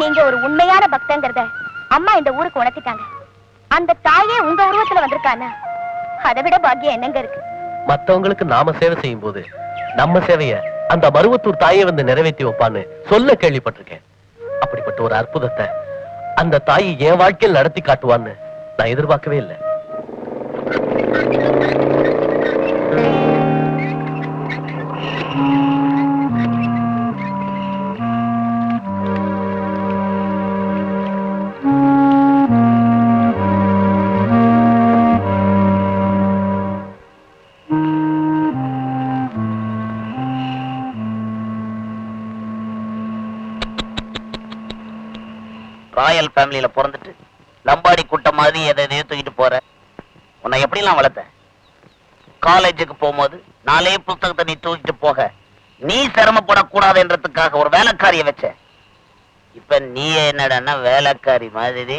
நீங்க ஒரு உண்மையான பக்தங்கிறத அம்மா இந்த ஊருக்கு உணர்த்திட்டாங்க. அந்த தாயே உங்க உருவத்துல வந்திருக்கானா? அதை விட பாக்கியம் என்னங்க இருக்கு? மத்தவங்களுக்கு நாம சேவை செய்யும் போது நம்ம சேவைய அந்த மருவத்தூர் தாயை வந்து நிறைவேற்றி வைப்பான்னு சொல்ல கேள்விப்பட்டிருக்கேன். அப்படிப்பட்ட ஒரு அற்புதத்தை அந்த தாயை என் வாழ்க்கையில் நடத்தி காட்டுவான்னு நான் எதிர்பார்க்கவே இல்லை. ராயல் ஃபேமிலியில பிறந்துட்டு லம்பாடி கூட்டம் மாதிரி எதை எதையோ தூக்கிட்டு போற. உன்னை எப்படிலாம் வளர்த்த? காலேஜுக்கு போகும்போது நாலே புத்தகத்தை நீ தூக்கிட்டு போக. நீ சிரமப்படக்கூடாதுன்றதுக்காக ஒரு வேலைக்காரிய வச்ச. இப்ப நீ என்னடன்னா வேலைக்காரி மாதிரி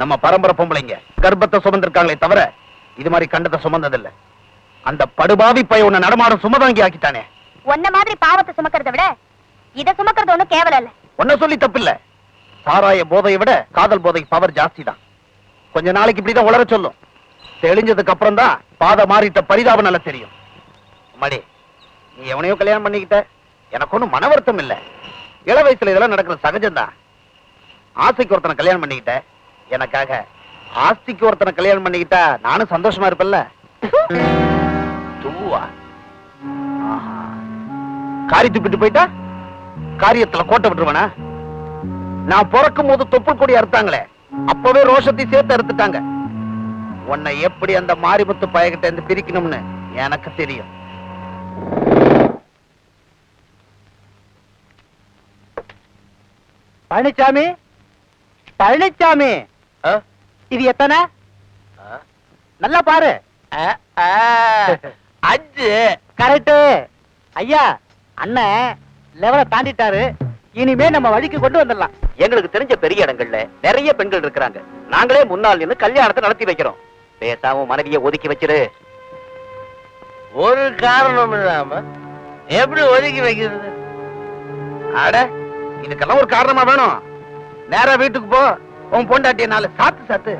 நம்ம பரம்பரை பொம்பளைங்க கர்ப்பத்தை சுமந்திருக்காங்களே தவிர இது மாதிரி கண்டத்தை சுமந்ததில்ல. அந்த படுபாவி பைய உன்னை நடமாடும் சுமதாங்கி ஆக்கிட்டானே. உன்ன மாதிரி பாவத்தை சுமக்கிறத விட இத சுமக்கிறது ஒண்ணும் கேவலம் இல்ல ஒன்ன சொல்லி தப்பில்ல. சாராய போதையை விட காதல் போதைக்கு பவர் ஜாஸ்தி தான் கொஞ்ச நாளைக்கு இப்படிதான் உளர சொல்லும். தெளிஞ்சதுக்கு அப்புறம் தான் பாதை மாறிட்ட பரிதாபம் நல்லா தெரியும். அம்மாடி நீ எவனையோ கல்யாணம் பண்ணிக்கிட்ட? எனக்கு ஒண்ணும் மன வருத்தம் இல்ல. இள வயசுல இதெல்லாம் நடக்கிறது சகஜம்தான். ஆசைக்கு ஒருத்தனை கல்யாணம் பண்ணிக்கிட்ட. எனக்காக ஆஸ்திக்கு ஒருத்தனை கல்யாணம் பண்ணிக்கிட்டா நானும் சந்தோஷமா இருப்பேன்ல. தூவா. காரி துப்பிட்டு போயிட்டா? காரியத்துல கோட்டை விட்டுருவானா? நான் பிறக்கும் போது தொப்புள் கொடி அறுத்தாங்களே அப்பவே ரோஷத்தை சேர்த்து அறுத்துட்டாங்க. உன்னை எப்படி அந்த மாரிமுத்து பயகிட்ட இருந்து பிரிக்கணும்னு எனக்கு தெரியும். பழனிசாமி பழனிசாமி இது எத்தனை? நல்லா பாரு. அஞ்சு. கரெக்ட் ஐயா அண்ணன் லெவலை தாண்டிட்டாரு. இனிமே நம்ம வழிக்கு கொண்டு வந்துடலாம். எங்களுக்கு தெரிஞ்ச பெரிய இடங்கள்ல நிறைய பெண்கள் இருக்கிறாங்க. நாங்களே முன்னால் நின்னு கல்யாணத்தை நடத்தி வைக்கிறோம். பேசாம மனைவியை ஒதுக்கி வச்சிரு. ஒரு காரணம் இல்லாம எப்படி ஒதுக்கி வைக்கிறது? அட இதுக்கெல்லாம் ஒரு காரணமா வேணும். நேரா வீட்டுக்கு போ. உன் பொண்டாட்டிய நாலு சாத்து சாத்து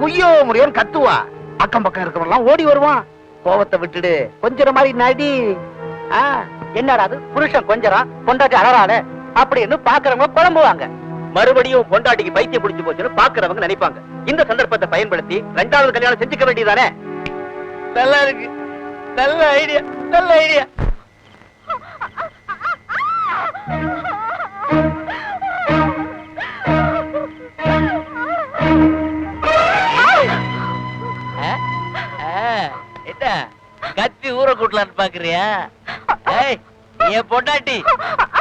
குய்யோ முடியும் கத்துவா. அக்கம் பக்கம் இருக்கிறவங்க ஓடி வருவான். கோவத்தை விட்டுடு. கொஞ்சம் மாதிரி நடி. ஆ, என்னடா அது? புருஷன் கொஞ்சறான் பொண்டாட்டி அழறானே? அப்படின்னு பாக்குறவங்க குழம்புவாங்க. மறுபடியும் பொண்டாட்டிக்கு பைத்தியம் பிடிச்சு போச்சுன்னு பாக்குறவங்க நினைப்பாங்க. இந்த சந்தர்ப்பத்தை பயன்படுத்தி ரெண்டாவது கல்யாணம் செஞ்சுக்க வேண்டியதானே நல்லா இருக்கு. நல்ல ஐடியா. நல்ல ஐடியா. என்ன? கத்தி ஊற கூட்டலான்னு பாக்குறியா? ஏய் நீ என் பொண்டாட்டி.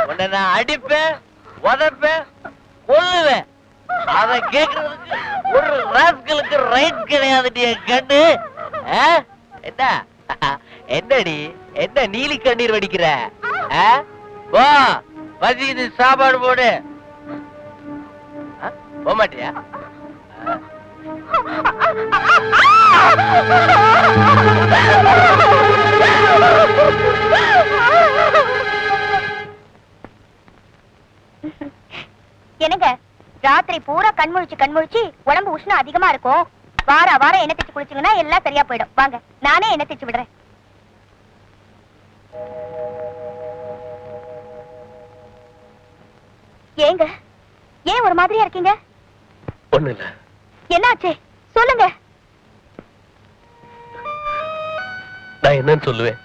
உன்னை நான் அடிப்பேன் உதப்பேன் கொல்லுவேன். அத கேக்குறதுக்கு ஒரு ராஸ்களுக்கு ரைட் கிடையாதுடி என் கண்ணு. ஆ? என்ன? என்னடி? என்ன நீலி கண்ணீர் வடிக்கிற? ஆ? வா பசிக்குது சாப்பாடு போடு. போக மாட்டியா ஆ? என்னங்க? ராத்திரி பூரா கண்முழிச்சு கண்முழிச்சு உடம்பு உஷ்ணம் அதிகமா இருக்கும். வார வாரம் எண்ணெய் தேய்ச்சி குளிச்சீங்கன்னா எல்லாம் சரியா போயிடும். வாங்க நானே எண்ணெய் தேய்ச்சி விடுறேன். ஏங்க ஏன் ஒரு மாதிரியா இருக்கீங்க? ஒண்ணு இல்ல. என்னாச்சு? சொல்லுங்க. நான் என்னன்னு சொல்லுவேன்.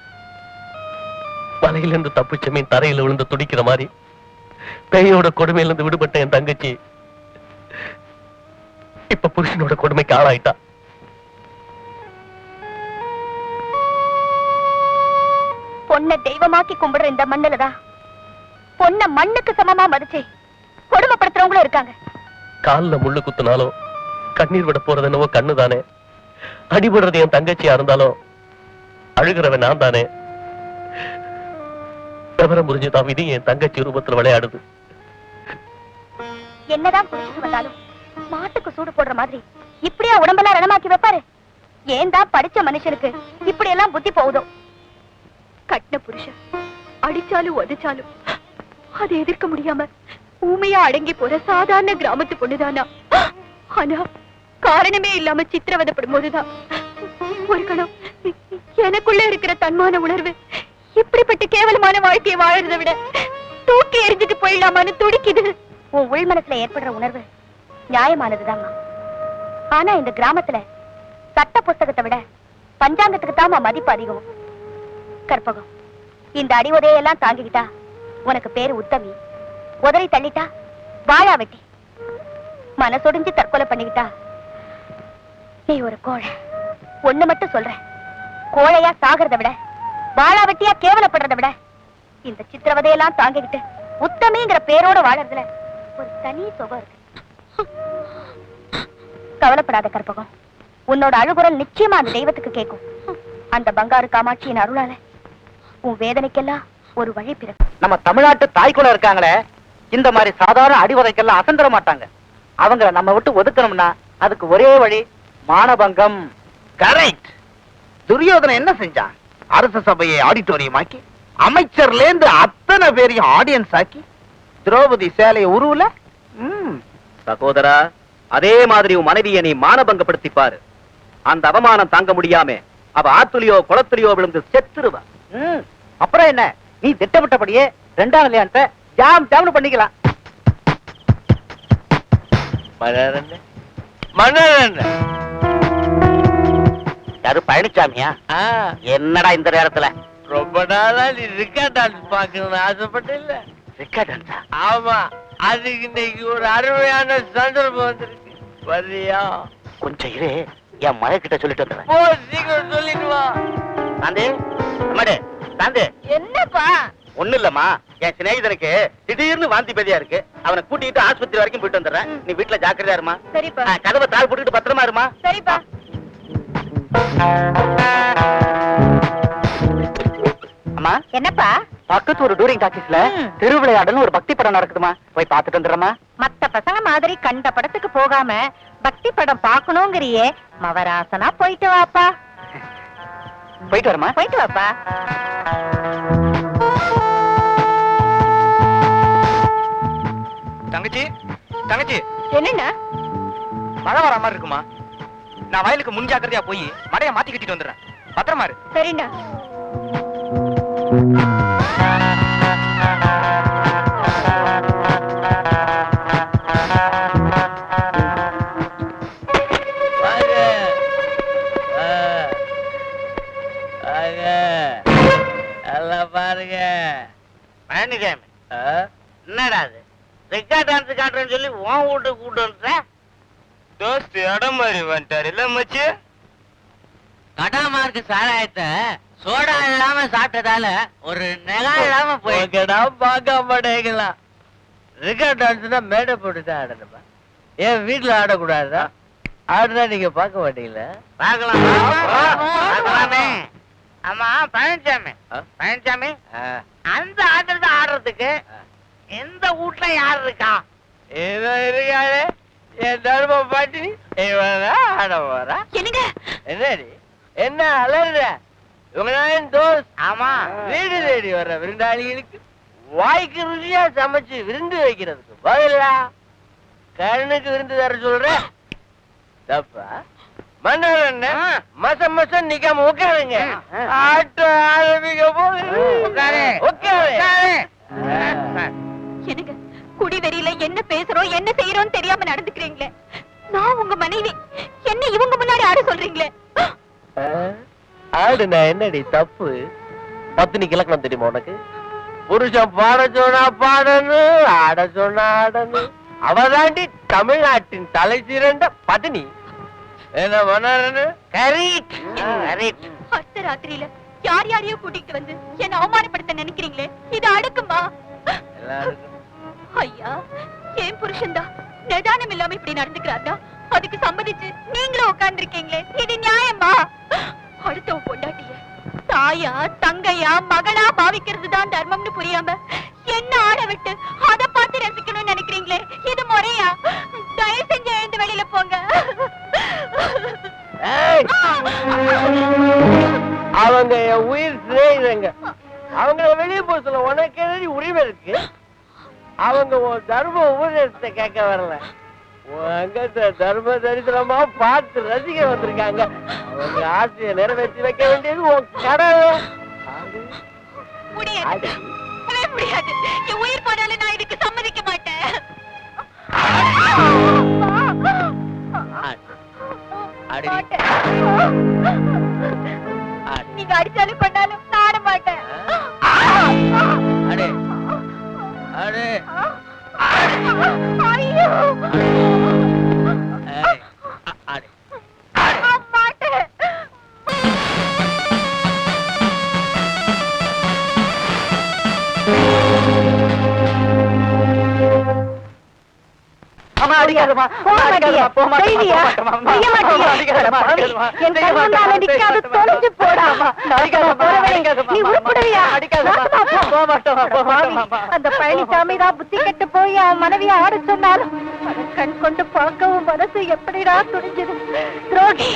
மலையில இருந்து தப்பிச்ச மீன் தரையில விழுந்து துடிக்கிற மாதிரி பேயோட கொடுமையில இருந்து விடுபட்ட என் தங்கச்சி இப்ப புருஷனோட கொடுமைக்கு ஆளாயிட்டா. பொண்ண தெய்வமாக்கி கும்பிடுற இந்த மண்ணுலதான் பொண்ண மண்ணுக்கு சமமா மதிச்சு கொடுமைப்படுத்துறவங்களும் இருக்காங்க. கால்ல முள்ளு குத்துனாலும் கண்ணீர் விட போறது என்னவோ கண்ணு தானே அடிபடுறது என் தங்கச்சியா இருந்தாலும் அழுகிறவன் நான் தானே விவரம் புரிஞ்சுதான் விதி என் தங்கச்சி ரூபத்துல விளையாடுது. என்னதான் குடிச்சிட்டு வந்தாலும் மாட்டுக்கு சூடு போடுற மாதிரி இப்படியா உடம்பெல்லாம் ரணமாக்கி வைப்பாரு? ஏன் தான் படிச்ச மனுஷனுக்கு இப்படி எல்லாம் புத்தி போகுதோ? கட்டின புருஷன் அடிச்சாலும் உதைச்சாலும் அதை எதிர்க்க முடியாம ஊமையா அடங்கி போற சாதாரண கிராமத்து பொண்ணுதானா? ஆனா காரணமே இல்லாம சித்திரவதப்படும் போதுதான் ஒரு கணம் எனக்குள்ள இருக்கிற தன்மான உணர்வு இப்படிப்பட்ட கேவலமான வாழ்க்கையை வாழறத விட தூக்கி எரிஞ்சிட்டு போயிடலாமான்னு துடிக்குது. உன் உள் மனசுல ஏற்படுற உணர்வு நியாயமானதுதாம்மா. ஆனா இந்த கிராமத்துல சட்ட புஸ்தகத்தை விட பஞ்சாங்கத்துக்கு தாமா மதிப்பு அதிகம். கற்பகம் இந்த அடி உதையெல்லாம் தாங்கிக்கிட்டா உனக்கு பேரு உத்தமி. உதறி தள்ளிட்டா வாழா வெட்டி. மனசொடிஞ்சு தற்கொலை பண்ணிக்கிட்டா நீ ஒரு கோழை. ஒண்ணு மட்டும் சொல்ற கோழையா சாகிறத விட வாழா வெட்டியா கேவலப்படுறத விட இந்த சித்திரவதையெல்லாம் தாங்கிக்கிட்டு உத்தமிங்கிற பேரோட வாழறதுல ஒரு தனி சுகம் இருக்கு. கவலைப்படாத கற்பகம். உன்னோட அழுகுரல் நிச்சயமா அந்த தெய்வத்துக்கு கேட்கும். அந்த பங்காரு காமாட்சியின் அருளால உன் வேதனைக்கெல்லாம் ஒரு வழி பிறக்கும். நம்ம தமிழ்நாட்டு தாய்க்குள்ள இருக்காங்களே இந்த மாதிரி சாதாரண அடிவதைக்கெல்லாம் அசந்தர மாட்டாங்க. அவங்கள நம்ம விட்டு ஒதுக்கணும்னா அதுக்கு ஒரே வழி மானபங்கம். கரெக்ட் துரியோதனன் என்ன செஞ்சான்? அரச சபையை ஆடிட்டோரியம் ஆக்கி அமைச்சர்ல இருந்து அத்தனை பேரையும் ஆடியன்ஸ் ஆக்கி திரௌபதி சேலையை உருவல சகோதரா அதே மாதிரி உன் மனைவியை நீ மானபங்கப்படுத்தி பாரு அந்த அவமானம் தாங்க முடியாம. அவ ஆத்துலியோ குளத்துலியோ விழுந்து செத்துருவா. அப்புறம் என்ன? நீ திட்டமிட்டபடியே ரெண்டாம் கல்யாணத்தை ஜாம் ஜாம்னு பண்ணிக்கலாம். மன்னரண்ணே. மன்னரண்ணே. யாரு பழனிசாமியா ஆ. என்னடா இந்த நேரத்துல? ரொம்ப நாளா நீ ரிக்கா டான்ஸ் பாக்கணும்னு ஆசைப்பட்ட இல்ல ரிக்கா டான்ஸா? ஆமா அதுக்கு இன்னைக்கு ஒரு அருமையான சந்தர்ப்பம் வந்திருக்கு. வர்றியா? கொஞ்சம் இரு என் மக கிட்ட சொல்லிட்டு வந்துடுறேன். போ சீக்கிரம் சொல்லிட்டு வா. சாந்தி அம்மாடே என்னப்பா? ஒண்ணு இல்லம்மா என் சிநேகிதனுக்கு திடீர்னு வாந்தி பேதியா இருக்கு. அவனை கூட்டிட்டு ஆஸ்பத்திரி வரைக்கும் போயிட்டு வந்துடுறேன். நீ வீட்டுல ஜாக்கிரதையா இருமா? சரிப்பா. கதவை தாள் போட்டுக்கிட்டு பத்திரமா இருமா? சரிப்பா. அம்மா என்னப்பா? பக்கத்து ஒரு டூரிங் டாக்கீஸ்ல திருவிளையாடல்னு ஒரு பக்தி படம் நடக்குதுமா போய் பார்த்துட்டு வந்துடுறமா மத்த பசங்க மாதிரி கண்ட படத்துக்கு போகாம பக்தி படம் பாக்கணுங்கிறியே மவராசனா போயிட்டு வாப்பா. போயிட்டு வரமா போயிட்டு வாப்பா. தங்கச்சி தங்கச்சி. என்னண்ணா? மழை வர மாதிரி இருக்குமா நான் வயலுக்கு முன்ஜாக்கிரதையா போய் மடைய மாத்தி கட்டிட்டு வந்துடுறேன். பத்திரமா இரு. எல்லாம் பாருங்க. பழனிசாமி? என்னடா அது? ரிக்கா டான்ஸ் காட்டுறேன்னு சொல்லி உன் வீட்டுக்கு கூட்டு வந்துட்டேன். தோஸ்து இடம் மாதிரி வந்துட்டாரு. இல்ல மச்சு? கடாமார்க்கு சாராயத்தை சோடா இல்லாம சாப்பிட்டதால ஒரு நெகா இல்லாம போய் போய்க்கடா பார்க்க மாட்டேங்களா ரிகார்ட் டான்ஸ்னா மேடை போட்டு தான் ஆடணுமா? ஏன் வீட்டுல ஆடக்கூடாதா? ஆடுனா நீங்க பார்க்க மாட்டீங்களா? பார்க்கலாம். பார்க்கலாமே. ஆமா பழனிசாமி? பழனிசாமி. அந்த ஆட்டத்தை ஆடுறதுக்கு எந்த வீட்டுல யார் இருக்கா? ஏதோ இருக்காரு என் தர்ம பாட்டினி? ஆட போறா? என்னங்க? என்னடி? என்ன அலறுற இவங்க தோஸ் ஆமா. வீடு தேடி வர்ற விருந்தாளிகளுக்கு வாய்க்கு ருசியா சமைச்சு விருந்து வைக்கிறதுக்கு பதிலா? கண்ணுக்கு விருந்து தர சொல்ற? தப்பா? மன்னர் என்ன? மசம் மசம் நிக்காம உட்காருங்க. ஆட்டம் ஆரம்பிக்க போது உட்காரு. உட்காரு. எனக்கு குடி வெறியில என்ன பேசுறோம் என்ன செய்யறோம்னு தெரியாம நடந்துக்கிறீங்களே? நான் உங்க மனைவி. என்ன இவங்க முன்னாடி ஆட சொல்றீங்களே? ஆடுனா என்னடி தப்பு? பத்தினிக்கு இலக்கணம் தெரியுமா உனக்கு? புருஷன் பாட சொன்னா பாடணும் ஆட சொன்னா ஆடணும் அவதாண்டி தமிழ்நாட்டின் தலை சிறந்த பத்தினி. என்ன பண்ணு கரெக்ட் கரெக்ட் அர்த்த ராத்திரியில யார் யாரையோ கூட்டிட்டு வந்து என்ன அவமானப்படுத்த நினைக்கிறீங்களே? இது அடுக்குமா? எல்லாருக்கும் ஐயா ஏன் புருஷன்டா நிதானம் இல்லாம இப்படி நடந்துக்கிறாருன்னா அதுக்கு சம்மதிச்சு நீங்களும் உட்கார்ந்துருக்கீங்களே இது நியாயமா? அடுத்தவன் பொண்டாட்டிய தாயா தங்கையா மகளா பாவிக்கிறது தான் தர்மம்னு புரியாம என்ன ஆட விட்டு அதை பார்த்து ரசிக்கணும்னு நினைக்கிறீங்களே? இது முறையா? தயவு செஞ்சு எழுந்து வெளியில போங்க. அவங்க என் உயிர் அவங்கள வெளிய போறதுல உனக்கு என்னடி உரிமை இருக்கு? அவங்க உன் தர்ம உபதேசத்தை கேட்க வரல. உங்க தர்ம தரிசனமா பார்த்து ரசிக்க வந்திருக்காங்க. அவங்க ஆசையை நிறைவேற்றி வைக்க வேண்டியது உன் கடமை முடியாது. முடியாது. என் உயிர் போனாலும் நான் இதுக்கு சம்மதிக்க மாட்டேன். நீங்க அடிச்சாலும் கொண்டாலும் நாட மாட்டேன். ஐயோ ஏய், அந்த பழனிசாமி தான் புத்தி கெட்டு போய் அவன் மனைவியை ஆட சொன்னாலும் அதை கண் கொண்டு பார்க்கவும் மனசு எப்படிடா துணிஞ்சது? துரோகி.